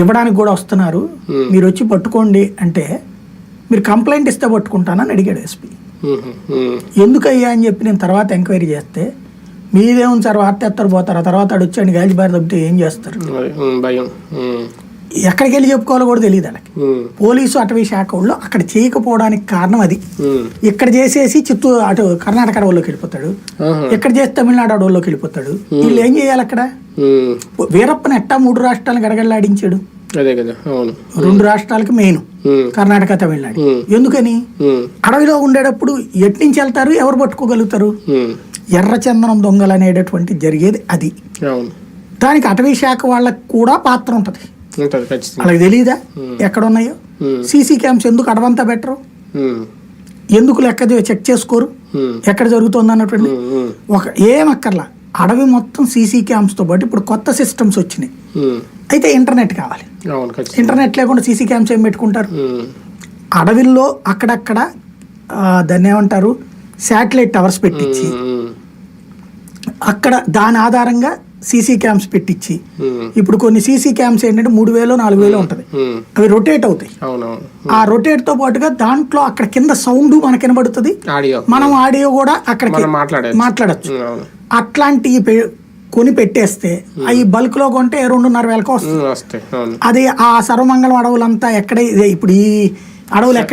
ఇవ్వడానికి కూడా వస్తున్నారు. మీరు వచ్చి పట్టుకోండి అంటే మీరు కంప్లైంట్ ఇస్తే పట్టుకుంటానని అడిగాడు ఎస్పీ. ఎందుకయ్యా అని చెప్పి నేను తర్వాత ఎంక్వైరీ చేస్తే మీదేం సార్ వార్త ఎత్తారు పోతారు? ఆ తర్వాత ఆడు వచ్చాడు గాలి బారి తప్పితే ఏం చేస్తారు? భయం ఎక్కడికి వెళ్ళి చెప్పుకోవాలో కూడా తెలియదు వాళ్ళకి. పోలీసు అటవీ శాఖ వాళ్ళు అక్కడ చేయకపోవడానికి కారణం అది. ఇక్కడ చేసేసి చిత్తూరు అటు కర్ణాటక అడవుల్లోకి వెళ్ళిపోతాడు. ఇక్కడ చేసి తమిళనాడు అడవుల్లోకి వెళ్ళిపోతాడు. వీళ్ళు ఏం చేయాలి అక్కడ? వీరప్పని ఎట్టా మూడు రాష్ట్రాలను గడగడలాడించాడు. అదే కదా అవును. రెండు రాష్ట్రాలకి మెయిన్. కర్ణాటక తమిళనాడు. ఎందుకని? అడవిలో ఉండేటప్పుడు ఎటు నుంచి వెళ్తారు ఎవరు పట్టుకోగలుగుతారు? ఎర్రచందనం దొంగలు అనేటటువంటి జరిగేది అది. దానికి అటవీ శాఖ వాళ్ళకి కూడా పాత్ర ఉంటుంది. ఉంటుంది ఖచ్చితంగా. వాళ్ళకి తెలియదా ఎక్కడ ఉన్నాయో సీసీ క్యామ్స్ ఎందుకు అడవంతా బెటరు ఎందుకు లెక్క చెక్ చేసుకోరు? ఎక్కడ జరుగుతుంది అన్నటువంటి ఒక ఏం అక్కర్లా. అడవి మొత్తం సీసీ క్యామ్స్తో పాటు ఇప్పుడు కొత్త సిస్టమ్స్ వచ్చినాయి. అయితే ఇంటర్నెట్ కావాలి. ఇంటర్నెట్ లేకుండా సీసీ క్యామ్స్ ఏం పెట్టుకుంటారు? అడవిల్లో అక్కడక్కడ దాన్ని ఏమంటారు? శాటిలైట్ టవర్స్ పెట్టించి అక్కడ దాని ఆధారంగా సీసీ క్యామ్స్ పెట్టించి ఉమ్, ఇప్పుడు కొన్ని సీసీ క్యామ్స్ ఏంటంటే మూడు వేలు నాలుగు వేలు ఉంటుంది. ఉమ్, అవి రొటేట్ అవుతాయి. ఆ రొటేట్తో పాటుగా దాంట్లో అక్కడ కింద సౌండ్ మనకి వినబడుతుంది. మనం ఆడియో కూడా అక్కడికి మాట్లాడచ్చు. పె- కొని పెట్టేస్తే అవి బల్క్లో కొంటే రెండున్నర వేలకు వస్తుంది అది ఆ సర్వమంగళం అడవులంతా ఎక్కడ ఇప్పుడు ఈ అడవులు ఎక్కడ